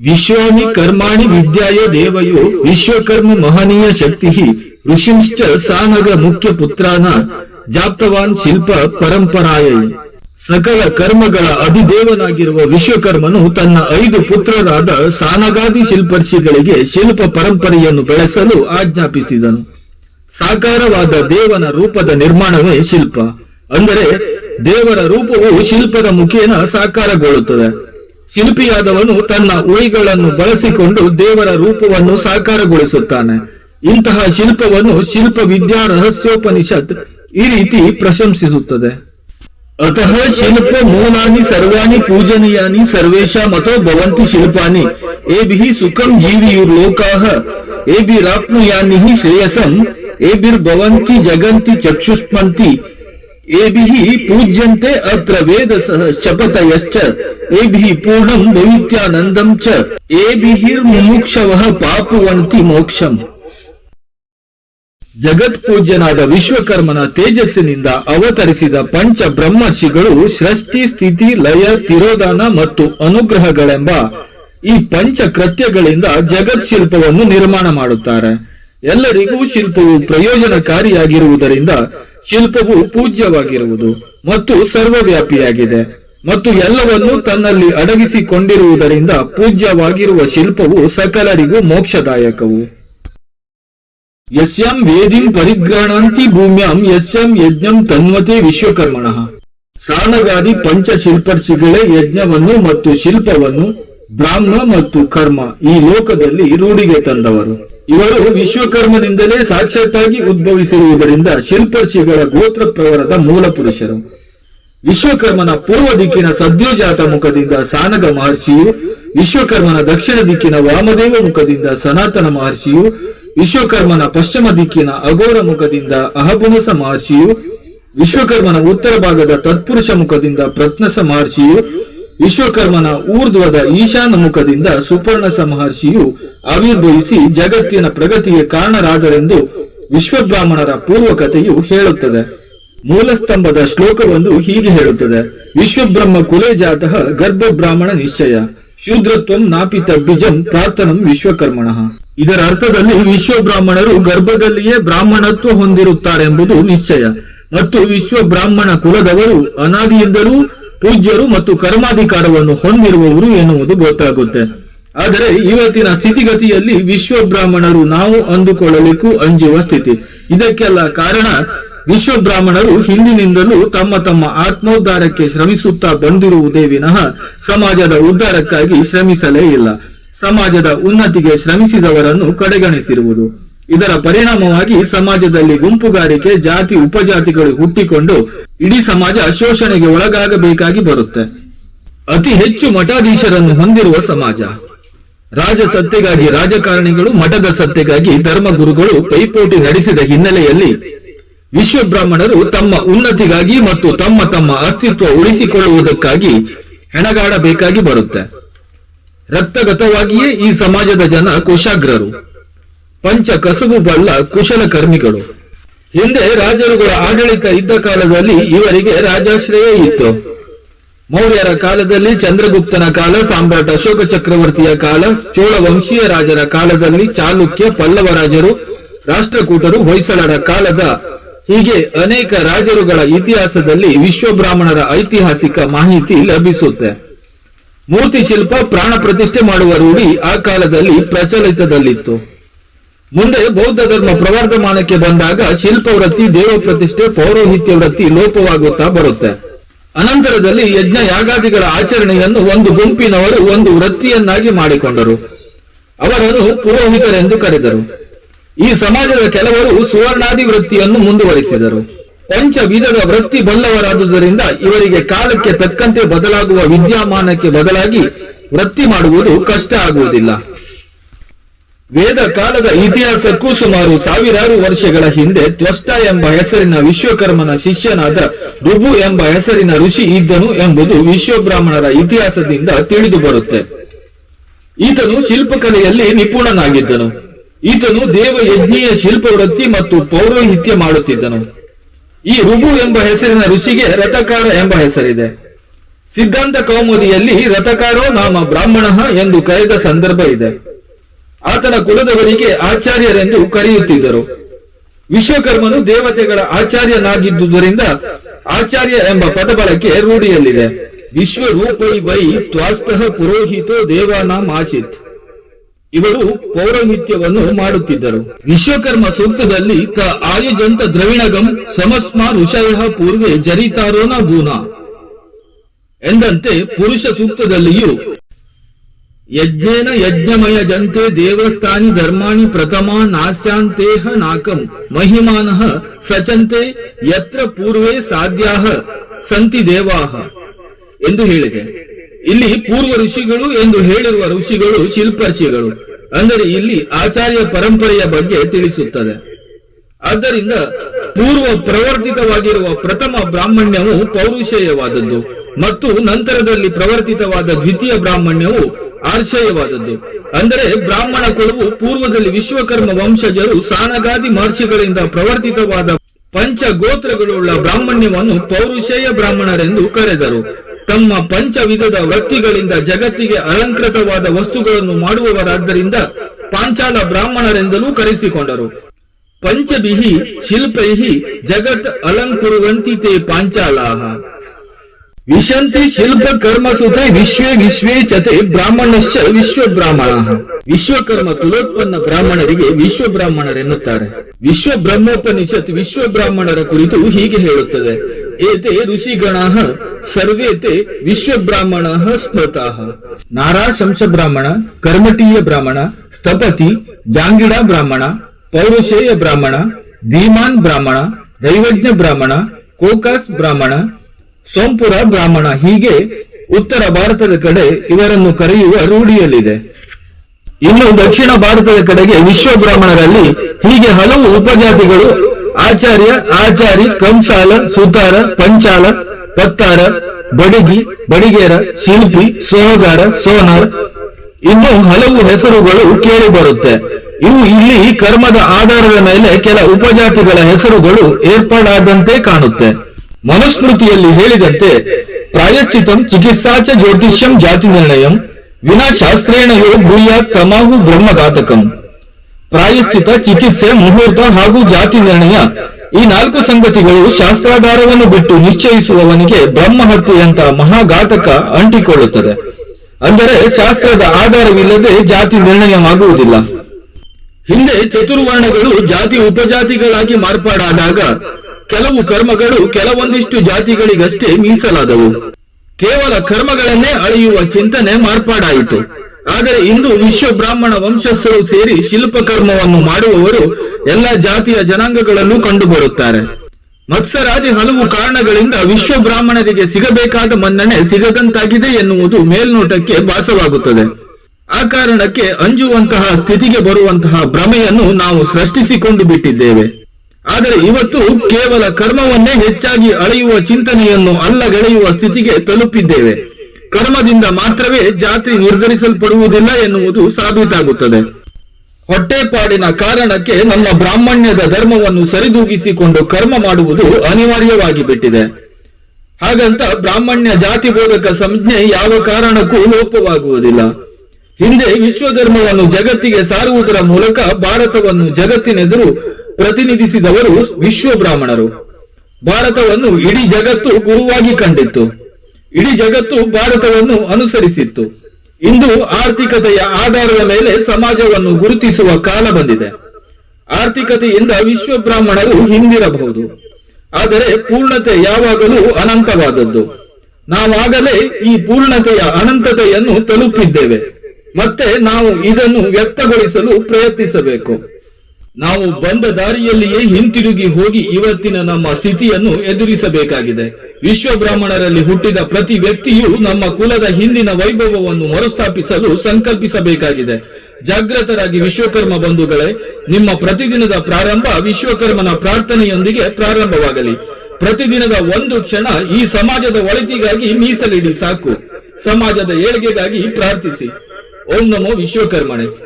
ವಿಶ್ವಾನಿ ಕರ್ಮಾಣಿ ವಿದ್ಯಾಯ ದೇವಯೋ, ವಿಶ್ವಕರ್ಮ ಮಹನೀಯ ಶಕ್ತಿ ಋಷಿಂಶ್ಚ ಸಾನಗ ಮುಖ್ಯ ಪುತ್ರಾನ, ಜಾಪ್ತವಾನ್ ಶಿಲ್ಪ ಪರಂಪರಾಯ. ಸಕಲ ಕರ್ಮಗಳ ಅಧಿದೇವನಾಗಿರುವ ವಿಶ್ವಕರ್ಮನು ತನ್ನ ಐದು ಪುತ್ರರಾದ ಸಾನಗಾದಿ ಶಿಲ್ಪರ್ಷಿಗಳಿಗೆ ಶಿಲ್ಪ ಪರಂಪರೆಯನ್ನು ಬೆಳೆಸಲು ಆಜ್ಞಾಪಿಸಿದನು. ಸಾಕಾರವಾದ ದೇವನ ರೂಪದ ನಿರ್ಮಾಣವೇ ಶಿಲ್ಪ. ಅಂದರೆ ದೇವರ ರೂಪವು ಶಿಲ್ಪದ ಮುಖೇನ ಸಾಕಾರಗೊಳ್ಳುತ್ತದೆ. ಶಿಲ್ಪಿಯಾದವನು ತನ್ನ ಉಳಿಗಳನ್ನು ಬಳಸಿಕೊಂಡು ದೇವರ ರೂಪವನ್ನು ಸಾಕಾರಗೊಳಿಸುತ್ತಾನೆ. ಇಂತಹ ಶಿಲ್ಪವನ್ನು ಶಿಲ್ಪ ವಿದ್ಯಾ ರಹಸ್ಯೋಪನಿಷತ್ ಈ ರೀತಿ ಪ್ರಶಂಸಿಸುತ್ತದೆ. ಅತಃ ಶಿಲ್ಪ ಮೂಲಾನಿ ಸರ್ವಾಣಿ ಪೂಜನೀಯಾನಿ ಸರ್ವೇಷಾ ಮತೋ ಭವಂತಿ ಶಿಲ್ಪಾನಿ. ಏಭಿ ಸುಖಂ ಜೀವಿಯುರ್ಲೋಕಾಃ ಹಿ ಶ್ರೇಯಸಂ. ಏಭಿರ್ಭವಂತಿ ಜಗಂತಿ ಚಕ್ಷುಷ್ಮಂತಿ. ಏಭಿಃ ಪೂಜ್ಯಂತೆ ಅತ್ರ ವೇದ ಸಹ ಶಪತಯಶ್ಚ ಏಭಿಃ ಪೂರ್ಣಂ ಭವಿತ್ಯಾನಂದಂ ಚ. ಏಭಿರ್ಮುಮುಕ್ಷವಃ ಪಾಪುವಂತಿ ಮೋಕ್ಷಂ. ಜಗತ್ ಪೂಜ್ಯನಾದ ವಿಶ್ವಕರ್ಮನ ತೇಜಸ್ಸಿನಿಂದ ಅವತರಿಸಿದ ಪಂಚ ಬ್ರಹ್ಮರ್ಷಿಗಳು ಸೃಷ್ಟಿ ಸ್ಥಿತಿ ಲಯ ತಿರೋಧಾನ ಮತ್ತು ಅನುಗ್ರಹಗಳೆಂಬ ಈ ಪಂಚ ಕೃತ್ಯಗಳಿಂದ ಜಗತ್ ಶಿಲ್ಪವನ್ನು ನಿರ್ಮಾಣ ಮಾಡುತ್ತಾರೆ. ಎಲ್ಲರಿಗೂ ಶಿಲ್ಪವು ಪ್ರಯೋಜನಕಾರಿಯಾಗಿರುವುದರಿಂದ ಶಿಲ್ಪವು ಪೂಜ್ಯವಾಗಿರುವುದು ಮತ್ತು ಸರ್ವವ್ಯಾಪಿಯಾಗಿದೆ. ಮತ್ತು ಎಲ್ಲವನ್ನೂ ತನ್ನಲ್ಲಿ ಅಡಗಿಸಿಕೊಂಡಿರುವುದರಿಂದ ಪೂಜ್ಯವಾಗಿರುವ ಶಿಲ್ಪವು ಸಕಲರಿಗೂ ಮೋಕ್ಷದಾಯಕವು. ಯಸ್ಯಂ ವೇದಿಂ ಪರಿಗ್ರಹಣಂತಿ ಭೂಮ್ಯಾಂ, ಯಸ್ಯಂ ಯಜ್ಞಂ ತನ್ವತೆ ವಿಶ್ವಕರ್ಮಣಃ. ಸಾಣಗಾದಿ ಪಂಚ ಶಿಲ್ಪರ್ಷಿಗಳೇ ಯಜ್ಞವನ್ನು ಮತ್ತು ಶಿಲ್ಪವನ್ನು ಬ್ರಾಹ್ಮ ಮತ್ತು ಕರ್ಮ ಈ ಲೋಕದಲ್ಲಿ ರೂಢಿಗೆ ತಂದವರು. ಇವರು ವಿಶ್ವಕರ್ಮನಿಂದಲೇ ಸಾಕ್ಷಾತ್ತಾಗಿ ಉದ್ಭವಿಸಿರುವುದರಿಂದ ಶಿಲ್ಪರ್ಷಿಗಳ ಗೋತ್ರ ಪ್ರವರದ ಮೂಲ ಪುರುಷರು ವಿಶ್ವಕರ್ಮನ ಪೂರ್ವ ದಿಕ್ಕಿನ ಸದ್ಯೋಜಾತ ಮುಖದಿಂದ ಸಾನಗ ಮಹರ್ಷಿಯು, ವಿಶ್ವಕರ್ಮನ ದಕ್ಷಿಣ ದಿಕ್ಕಿನ ವಾಮದೇವ ಮುಖದಿಂದ ಸನಾತನ ಮಹರ್ಷಿಯು, ವಿಶ್ವಕರ್ಮನ ಪಶ್ಚಿಮ ದಿಕ್ಕಿನ ಅಘೋರ ಮುಖದಿಂದ ಅಹಪುನಸ ಮಹರ್ಷಿಯು, ವಿಶ್ವಕರ್ಮನ ಉತ್ತರ ಭಾಗದ ತತ್ಪುರುಷ ಮುಖದಿಂದ ಪ್ರತ್ನಸ ಮಹರ್ಷಿಯು ವಿಶ್ವಕರ್ಮನ ಊರ್ಧ್ವದ ಈಶಾನ ಮುಖದಿಂದ ಸುಪರ್ಣ ಮಹರ್ಷಿಯು ಆವಿರ್ಭವಿಸಿ ಜಗತ್ತಿನ ಪ್ರಗತಿಗೆ ಕಾರಣರಾದರೆಂದು ವಿಶ್ವಬ್ರಾಹ್ಮಣರ ಪೂರ್ವಕತೆಯು ಹೇಳುತ್ತದೆ. ಮೂಲಸ್ತಂಭದ ಶ್ಲೋಕವೊಂದು ಹೀಗೆ ಹೇಳುತ್ತದೆ. ವಿಶ್ವಬ್ರಹ್ಮ ಕುಲೆ ಜಾತಃ ಗರ್ಭ ಬ್ರಾಹ್ಮಣ ನಿಶ್ಚಯ. ಶೂದ್ರತ್ವಂ ನಾಪಿತ ಬಿಜಂ ಪ್ರಾರ್ಥನಂ ವಿಶ್ವಕರ್ಮಣಃ. ಇದರ ಅರ್ಥದಲ್ಲಿ ವಿಶ್ವಬ್ರಾಹ್ಮಣರು ಗರ್ಭದಲ್ಲಿಯೇ ಬ್ರಾಹ್ಮಣತ್ವ ಹೊಂದಿರುತ್ತಾರೆಂಬುದು ನಿಶ್ಚಯ. ಮತ್ತು ವಿಶ್ವ ಬ್ರಾಹ್ಮಣ ಕುಲದವರು ಅನಾದಿಯಿಂದಲೂ ಪೂಜ್ಯರು ಮತ್ತು ಕರ್ಮಾಧಿಕಾರವನ್ನು ಹೊಂದಿರುವವರು ಎನ್ನುವುದು ಗೊತ್ತಾಗುತ್ತೆ. ಆದರೆ ಇವತ್ತಿನ ಸ್ಥಿತಿಗತಿಯಲ್ಲಿ ವಿಶ್ವ ಬ್ರಾಹ್ಮಣರು ನಾವು ಅಂದುಕೊಳ್ಳಲಿಕ್ಕೂ ಅಂಜುವ ಸ್ಥಿತಿ. ಇದಕ್ಕೆಲ್ಲ ಕಾರಣ ವಿಶ್ವ ಬ್ರಾಹ್ಮಣರು ಹಿಂದಿನಿಂದಲೂ ತಮ್ಮ ತಮ್ಮ ಆತ್ಮೋದ್ಧಾರಕ್ಕೆ ಶ್ರಮಿಸುತ್ತಾ ಬಂದಿರುವುದೇ ವಿನಃ ಸಮಾಜದ ಉದ್ಧಾರಕ್ಕಾಗಿ ಶ್ರಮಿಸಲೇ ಇಲ್ಲ. ಸಮಾಜದ ಉನ್ನತಿಗೆ ಶ್ರಮಿಸಿದವರನ್ನು ಕಡೆಗಣಿಸಿರುವುದು. ಇದರ ಪರಿಣಾಮವಾಗಿ ಸಮಾಜದಲ್ಲಿ ಗುಂಪುಗಾರಿಕೆ, ಜಾತಿ, ಉಪಜಾತಿಗಳು ಹುಟ್ಟಿಕೊಂಡು ಇಡೀ ಸಮಾಜ ಶೋಷಣೆಗೆ ಒಳಗಾಗಬೇಕಾಗಿ ಬರುತ್ತೆ. ಅತಿ ಹೆಚ್ಚು ಮಠಾಧೀಶರನ್ನು ಹೊಂದಿರುವ ಸಮಾಜ. ರಾಜ ಸತ್ತೆಗಾಗಿ ರಾಜಕಾರಣಿಗಳು, ಮಠದ ಸತ್ತೆಗಾಗಿ ಧರ್ಮಗುರುಗಳು ಪೈಪೋಟಿ ನಡೆಸಿದ ಹಿನ್ನೆಲೆಯಲ್ಲಿ ವಿಶ್ವ ಬ್ರಾಹ್ಮಣರು ತಮ್ಮ ಉನ್ನತಿಗಾಗಿ ಮತ್ತು ತಮ್ಮ ತಮ್ಮ ಅಸ್ತಿತ್ವ ಉಳಿಸಿಕೊಳ್ಳುವುದಕ್ಕಾಗಿ ಹೆಣಗಾಡಬೇಕಾಗಿ ಬರುತ್ತೆ. ರಕ್ತಗತವಾಗಿಯೇ ಈ ಸಮಾಜದ ಜನ ಕುಶಾಗ್ರರು. ಪಂಚ ಕಸುಬು ಕುಶಲ ಕುಶಲಕರ್ಮಿಗಳು ಹಿಂದೆ ರಾಜರುಗಳ ಆಡಳಿತ ಇದ್ದ ಕಾಲದಲ್ಲಿ ಇವರಿಗೆ ರಾಜಾಶ್ರಯ ಇತ್ತು. ಮೌರ್ಯರ ಕಾಲದಲ್ಲಿ ಚಂದ್ರಗುಪ್ತನ ಕಾಲ, ಸಾಮ್ರಾಟ್ ಅಶೋಕ ಚಕ್ರವರ್ತಿಯ ಕಾಲ ಚೋಳ ವಂಶೀಯ ರಾಜರ ಕಾಲದಲ್ಲಿ ಚಾಲುಕ್ಯ ಪಲ್ಲವ ರಾಜರು ರಾಷ್ಟ್ರಕೂಟರು ಹೊಯ್ಸಳರ ಕಾಲದ ಹೀಗೆ ಅನೇಕ ರಾಜರುಗಳ ಇತಿಹಾಸದಲ್ಲಿ ವಿಶ್ವಬ್ರಾಹ್ಮಣರ ಐತಿಹಾಸಿಕ ಮಾಹಿತಿ ಲಭಿಸುತ್ತೆ. ಮೂರ್ತಿ ಶಿಲ್ಪ ಪ್ರಾಣ ಪ್ರತಿಷ್ಠೆ ಮಾಡುವ ರೂಢಿ ಆ ಕಾಲದಲ್ಲಿ ಪ್ರಚಲಿತದಲ್ಲಿತ್ತು. ಮುಂದೆ ಬೌದ್ಧ ಧರ್ಮ ಪ್ರವರ್ಧಮಾನಕ್ಕೆ ಬಂದಾಗ ಶಿಲ್ಪ ವೃತ್ತಿ ದೇವ ಪ್ರತಿಷ್ಠೆ ಪೌರೋಹಿತ್ಯ ವೃತ್ತಿ ಲೋಪವಾಗುತ್ತಾ ಬರುತ್ತೆ. ಅನಂತರದಲ್ಲಿ ಯಜ್ಞ ಯಾಗಾದಿಗಳ ಆಚರಣೆಯನ್ನು ಒಂದು ಗುಂಪಿನವರು ಒಂದು ವೃತ್ತಿಯನ್ನಾಗಿ ಮಾಡಿಕೊಂಡರು. ಅವರನ್ನು ಪುರೋಹಿತರೆಂದು ಕರೆದರು. ಈ ಸಮಾಜದ ಕೆಲವರು ಸುವರ್ಣಾದಿ ವೃತ್ತಿಯನ್ನು ಮುಂದುವರಿಸಿದರು. ಪಂಚ ವಿಧದ ವೃತ್ತಿ ಬಲ್ಲವರಾದುದರಿಂದ ಇವರಿಗೆ ಕಾಲಕ್ಕೆ ತಕ್ಕಂತೆ ಬದಲಾಗುವ ವಿದ್ಯಮಾನಕ್ಕೆ ಬದಲಾಗಿ ವೃತ್ತಿ ಮಾಡುವುದು ಕಷ್ಟ ಆಗುವುದಿಲ್ಲ. ವೇದ ಕಾಲದ ಇತಿಹಾಸಕ್ಕೂ ಸುಮಾರು ಸಾವಿರಾರು ವರ್ಷಗಳ ಹಿಂದೆ ತ್ವಷ್ಟ ಎಂಬ ಹೆಸರಿನ ವಿಶ್ವಕರ್ಮನ ಶಿಷ್ಯನಾದ ರುಬು ಎಂಬ ಹೆಸರಿನ ಋಷಿ ಇದ್ದನು ಎಂಬುದು ವಿಶ್ವಬ್ರಾಹ್ಮಣರ ಇತಿಹಾಸದಿಂದ ತಿಳಿದು ಬರುತ್ತೆ. ಈತನು ಶಿಲ್ಪಕಲೆಯಲ್ಲಿ ನಿಪುಣನಾಗಿದ್ದನು. ಈತನು ದೇವ ಯಜ್ಞೀಯ ಶಿಲ್ಪ ವೃತ್ತಿ ಮತ್ತು ಪೌರೋಹಿತ್ಯ ಮಾಡುತ್ತಿದ್ದನು. ಈ ರುಬು ಎಂಬ ಹೆಸರಿನ ಋಷಿಗೆ ರಥಕಾರ ಎಂಬ ಹೆಸರಿದೆ. ಸಿದ್ಧಾಂತ ಕೌಮುದಿಯಲ್ಲಿ ರಥಕಾರೋ ನಾಮ ಬ್ರಾಹ್ಮಣ ಎಂದು ಕರೆದ ಸಂದರ್ಭ ಇದೆ. ಆತನ ಕುಲದವರಿಗೆ ಆಚಾರ್ಯರೆಂದು ಕರೆಯುತ್ತಿದ್ದರು. ವಿಶ್ವಕರ್ಮನು ದೇವತೆಗಳ ಆಚಾರ್ಯನಾಗಿದ್ದುದರಿಂದ ಆಚಾರ್ಯ ಎಂಬ ಪದ ಬಳಕೆ ರೂಢಿಯಲ್ಲಿದೆ. ವಿಶ್ವರೂಪೈ ವೈ ತ್ವಾಸ್ತಃ ಪುರೋಹಿತೋ ದೇವಾನಾಂ ಆಸಿತ್. ಇವರು ಪೌರೋಹಿತ್ಯವನ್ನು ಮಾಡುತ್ತಿದ್ದರು. ವಿಶ್ವಕರ್ಮ ಸೂಕ್ತದಲ್ಲಿ ತ ಆಯುಜಂತ ದ್ರವಿಣಗಂ ಸಮಸ್ಮಾ ಋಷಯ ಪೂರ್ವೆ ಜರಿತಾರೋನ ಭೂನ. ಎಂದಂತೆ ಪುರುಷ ಸೂಕ್ತದಲ್ಲಿಯೂ ಯಜ್ಞೇನ ಯಜ್ಞಮಯ ಜಂತೆ ದೇವಸ್ಥಾನಿ ಧರ್ಮಾಣಿ ಪ್ರಥಮ ನಾಸ್ಯಾಂತೇಹ ನಾಕಂ ಮಹಿಮಾನಃ ಸಚಂತೆ ಯತ್ರ ಪೂರ್ವೇ ಸಾಧ್ಯಾಹ ಸಂತಿ ದೇವಾಹ ಎಂದು ಹೇಳಿದೆ. ಇಲ್ಲಿ ಪೂರ್ವ ಋಷಿಗಳು ಎಂದು ಹೇಳಿರುವ ಋಷಿಗಳು ಶಿಲ್ಪ ಋಷಿಗಳು ಅಂದರೆ ಇಲ್ಲಿ ಆಚಾರ್ಯ ಪರಂಪರೆಯ ಬಗ್ಗೆ ತಿಳಿಸುತ್ತದೆ. ಆದ್ದರಿಂದ ಪೂರ್ವ ಪ್ರವರ್ತಿತವಾಗಿರುವ ಪ್ರಥಮ ಬ್ರಾಹ್ಮಣ್ಯವು ಪೌರುಷೇಯವಾದದ್ದು. ಮತ್ತು ನಂತರದಲ್ಲಿ ಪ್ರವರ್ತಿತವಾದ ದ್ವಿತೀಯ ಬ್ರಾಹ್ಮಣ್ಯವು ಆಶ್ರಯವಾದದ್ದು ಅಂದರೆ ಬ್ರಾಹ್ಮಣ ಕುಲವು ಪೂರ್ವದಲ್ಲಿ ವಿಶ್ವಕರ್ಮ ವಂಶಜರು ಸಾನಗಾದಿ ಮಹರ್ಷಿಗಳಿಂದ ಪ್ರವರ್ತಿತವಾದ ಪಂಚ ಗೋತ್ರಗಳುಳ್ಳ ಬ್ರಾಹ್ಮಣ್ಯವನ್ನು ಪೌರುಷೇಯ ಬ್ರಾಹ್ಮಣರೆಂದು ಕರೆದರು. ತಮ್ಮ ಪಂಚ ವಿಧದ ವೃತ್ತಿಗಳಿಂದ ಜಗತ್ತಿಗೆ ಅಲಂಕೃತವಾದ ವಸ್ತುಗಳನ್ನು ಮಾಡುವವರಾದ್ದರಿಂದ ಪಾಂಚಾಲ ಬ್ರಾಹ್ಮಣರೆಂದಲೂ ಕರೆಸಿಕೊಂಡರು. ಪಂಚಭಿಹಿ, ಶಿಲ್ಪೈಹಿ, ಜಗತ್ ಅಲಂಕುರುವಂತಿತೇ ಪಾಂಚಾಲಾಹ. ವಿಶಂತಿ ಶಿಲ್ಪ ಕರ್ಮ ಸೂತ್ರ ವಿಶ್ವೇ ವಿಶ್ವೇ ಚತೆ ಬ್ರಾಹ್ಮಣಶ್ಚ ವಿಶ್ವ ಬ್ರಾಹ್ಮಣ. ವಿಶ್ವಕರ್ಮ ತುಲೋತ್ಪನ್ನ ಬ್ರಾಹ್ಮಣರಿಗೆ ವಿಶ್ವ ಬ್ರಾಹ್ಮಣರೆನ್ನುತ್ತಾರೆ ವಿಶ್ವ ಬ್ರಹ್ಮೋಪನಿಷತ್ ವಿಶ್ವ ಬ್ರಾಹ್ಮಣರ ಕುರಿತು ಹೀಗೆ ಹೇಳುತ್ತದೆ. ಏತೆ ಋಷಿಗಣ, ಸರ್ವೇತೆ ವಿಶ್ವ ಬ್ರಾಹ್ಮಣ ಸ್ಮೃತಃ. ನಾರಾ ಶಂಶ ಬ್ರಾಹ್ಮಣ, ಕರ್ಮಟೀಯ ಬ್ರಾಹ್ಮಣ, ಸ್ಥಪತಿ, ಜಾಂಗಿಡ ಬ್ರಾಹ್ಮಣ, ಪೌರುಷೇಯ ಬ್ರಾಹ್ಮಣ, ಧೀಮಾನ್ ಬ್ರಾಹ್ಮಣ, ದೈವಜ್ಞ ಬ್ರಾಹ್ಮಣ, ಕೋಕಾಸ್ ಬ್ರಾಹ್ಮಣ ಸೋಂಪುರ ಬ್ರಾಹ್ಮಣ. ಹೀಗೆ ಉತ್ತರ ಭಾರತದ ಕಡೆ ಇವರನ್ನು ಕರೆಯುವ ರೂಢಿಯಲ್ಲಿದೆ. ಇನ್ನು ದಕ್ಷಿಣ ಭಾರತದ ಕಡೆಗೆ ವಿಶ್ವ ಬ್ರಾಹ್ಮಣರಲ್ಲಿ ಹೀಗೆ ಹಲವು ಉಪಜಾತಿಗಳು ಆಚಾರ್ಯ, ಆಚಾರಿ, ಕಂಸಾಲ, ಸುತಾರ, ಪಂಚಾಲ, ಪತ್ತಾರ, ಬಡಿಗಿ, ಬಡಿಗೇರ, ಶಿಲ್ಪಿ, ಸೋಹಗಾರ, ಸೋನಾರ್ ಇನ್ನು ಹಲವು ಹೆಸರುಗಳು ಕೇಳಿ ಬರುತ್ತೆ. ಇವು ಇಲ್ಲಿ ಕರ್ಮದ ಆಧಾರದ ಮೇಲೆ ಕೆಲ ಉಪಜಾತಿಗಳ ಹೆಸರುಗಳು ಏರ್ಪಾಡಾದಂತೆ ಕಾಣುತ್ತೆ. ಮನುಸ್ಮೃತಿಯಲ್ಲಿ ಹೇಳಿದಂತೆ ಪ್ರಾಯಶ್ಚಿತಂ ಚಿಕಿತ್ಸಾಚ ಜ್ಯೋತಿಷ್ಯಂ ಜಾತಿ ನಿರ್ಣಯಂ ವಿನಾ ಶಾಸ್ತ್ರೇಣ ಯೋ ಭೂಯಾತ್ ಕ್ರಮಾಹು ಬ್ರಹ್ಮಘಾತಕಂ. ಪ್ರಾಯಶ್ಚಿತ ಚಿಕಿತ್ಸೆ ಮುಹೂರ್ತ ಹಾಗೂ ಜಾತಿ ನಿರ್ಣಯ ಈ ನಾಲ್ಕು ಸಂಗತಿಗಳು ಶಾಸ್ತ್ರಾಧಾರವನ್ನು ಬಿಟ್ಟು ನಿಶ್ಚಯಿಸುವವನಿಗೆ ಬ್ರಹ್ಮ ಹತ್ಯೆಯಂತ ಮಹಾಘಾತಕ ಅಂಟಿಕೊಳ್ಳುತ್ತದೆ. ಅಂದರೆ ಶಾಸ್ತ್ರದ ಆಧಾರವಿಲ್ಲದೆ ಜಾತಿ ನಿರ್ಣಯವಾಗುವುದಿಲ್ಲ. ಹಿಂದೆ ಚತುರ್ವರ್ಣಗಳು ಜಾತಿ ಉಪಜಾತಿಗಳಾಗಿ ಮಾರ್ಪಾಡಾದಾಗ ಕೆಲವು ಕರ್ಮಗಳು ಕೆಲವೊಂದಿಷ್ಟು ಜಾತಿಗಳಿಗಷ್ಟೇ ಮೀಸಲಾದವು. ಕೇವಲ ಕರ್ಮಗಳನ್ನೇ ಅಳೆಯುವ ಚಿಂತನೆ ಮಾರ್ಪಾಡಾಯಿತು. ಆದರೆ ಇಂದು ವಿಶ್ವ ಬ್ರಾಹ್ಮಣ ವಂಶಸ್ಥರು ಸೇರಿ ಶಿಲ್ಪಕರ್ಮವನ್ನು ಮಾಡುವವರು ಎಲ್ಲ ಜಾತಿಯ ಜನಾಂಗಗಳಲ್ಲೂ ಕಂಡುಬರುತ್ತಾರೆ. ಮತ್ಸರಾದಿ ಹಲವು ಕಾರಣಗಳಿಂದ ವಿಶ್ವ ಬ್ರಾಹ್ಮಣರಿಗೆ ಸಿಗಬೇಕಾದ ಮನ್ನಣೆ ಸಿಗದಂತಾಗಿದೆ ಎನ್ನುವುದು ಮೇಲ್ನೋಟಕ್ಕೆ ಭಾಸವಾಗುತ್ತದೆ. ಆ ಕಾರಣಕ್ಕೆ ಅಂಜುವಂತಹ ಸ್ಥಿತಿಗೆ ಬರುವಂತಹ ಭ್ರಮೆಯನ್ನು ನಾವು ಸೃಷ್ಟಿಸಿಕೊಂಡು ಬಿಟ್ಟಿದ್ದೇವೆ. ಆದರೆ ಇವತ್ತು ಕೇವಲ ಕರ್ಮವನ್ನೇ ಹೆಚ್ಚಾಗಿ ಅಳೆಯುವ ಚಿಂತನೆಯನ್ನು ಅಲ್ಲಗಳೆಯುವ ಸ್ಥಿತಿಗೆ ತಲುಪಿದ್ದೇವೆ. ಕರ್ಮದಿಂದ ಮಾತ್ರವೇ ಜಾತಿ ನಿರ್ಧರಿಸಲ್ಪಡುವುದಿಲ್ಲ ಎನ್ನುವುದು ಸಾಬೀತಾಗುತ್ತದೆ. ಹೊಟ್ಟೆಪಾಡಿನ ಕಾರಣಕ್ಕೆ ನಮ್ಮ ಬ್ರಾಹ್ಮಣ್ಯದ ಧರ್ಮವನ್ನು ಸರಿದೂಗಿಸಿಕೊಂಡು ಕರ್ಮ ಮಾಡುವುದು ಅನಿವಾರ್ಯವಾಗಿ ಬಿಟ್ಟಿದೆ ಹಾಗಂತ ಬ್ರಾಹ್ಮಣ್ಯ ಜಾತಿ ಬೋಧಕ ಸಂಜ್ಞೆ ಯಾವ ಕಾರಣಕ್ಕೂ ಲೋಪವಾಗುವುದಿಲ್ಲ. ಹಿಂದೆ ವಿಶ್ವಧರ್ಮವನ್ನು ಜಗತ್ತಿಗೆ ಸಾರುವುದರ ಮೂಲಕ ಭಾರತವನ್ನು ಜಗತ್ತಿನೆದುರು ಪ್ರತಿನಿಧಿಸಿದವರು ವಿಶ್ವ ಬ್ರಾಹ್ಮಣರು ಭಾರತವನ್ನು ಇಡೀ ಜಗತ್ತು ಗುರುವಾಗಿ ಕಂಡಿತ್ತು. ಇಡೀ ಜಗತ್ತು ಭಾರತವನ್ನು ಅನುಸರಿಸಿತ್ತು. ಇಂದು ಆರ್ಥಿಕತೆಯ ಆಧಾರದ ಮೇಲೆ ಸಮಾಜವನ್ನು ಗುರುತಿಸುವ ಕಾಲ ಬಂದಿದೆ. ಆರ್ಥಿಕತೆಯಿಂದ ವಿಶ್ವ ಬ್ರಾಹ್ಮಣರು ಹಿಂದಿರಬಹುದು. ಆದರೆ ಪೂರ್ಣತೆ ಯಾವಾಗಲೂ ಅನಂತವಾದದ್ದು. ನಾವಾಗಲೇ ಈ ಪೂರ್ಣತೆಯ ಅನಂತತೆಯನ್ನು ತಲುಪಿದ್ದೇವೆ. ಮತ್ತೆ ನಾವು ಇದನ್ನು ವ್ಯಕ್ತಗೊಳಿಸಲು ಪ್ರಯತ್ನಿಸಬೇಕು. ನಾವು ಬಂದ ದಾರಿಯಲ್ಲಿಯೇ ಹಿಂತಿರುಗಿ ಹೋಗಿ ಇವತ್ತಿನ ನಮ್ಮ ಸ್ಥಿತಿಯನ್ನು ಎದುರಿಸಬೇಕಾಗಿದೆ. ವಿಶ್ವ ಬ್ರಾಹ್ಮಣರಲ್ಲಿ ಹುಟ್ಟಿದ ಪ್ರತಿ ವ್ಯಕ್ತಿಯು ನಮ್ಮ ಕುಲದ ಹಿಂದಿನ ವೈಭವವನ್ನು ಮರುಸ್ಥಾಪಿಸಲು ಸಂಕಲ್ಪಿಸಬೇಕಾಗಿದೆ. ಜಾಗೃತರಾಗಿ ವಿಶ್ವಕರ್ಮ ಬಂಧುಗಳೇ, ನಿಮ್ಮ ಪ್ರತಿದಿನದ ಪ್ರಾರಂಭ ವಿಶ್ವಕರ್ಮನ ಪ್ರಾರ್ಥನೆಯೊಂದಿಗೆ ಪ್ರಾರಂಭವಾಗಲಿ. ಪ್ರತಿದಿನದ ಒಂದು ಕ್ಷಣ ಈ ಸಮಾಜದ ಒಳಿತಿಗಾಗಿ ಮೀಸಲಿಡಿ ಸಾಕು. ಸಮಾಜದ ಏಳಿಗೆಗಾಗಿ ಪ್ರಾರ್ಥಿಸಿ. ಓಂ ನಮೋ ವಿಶ್ವಕರ್ಮಣೆ.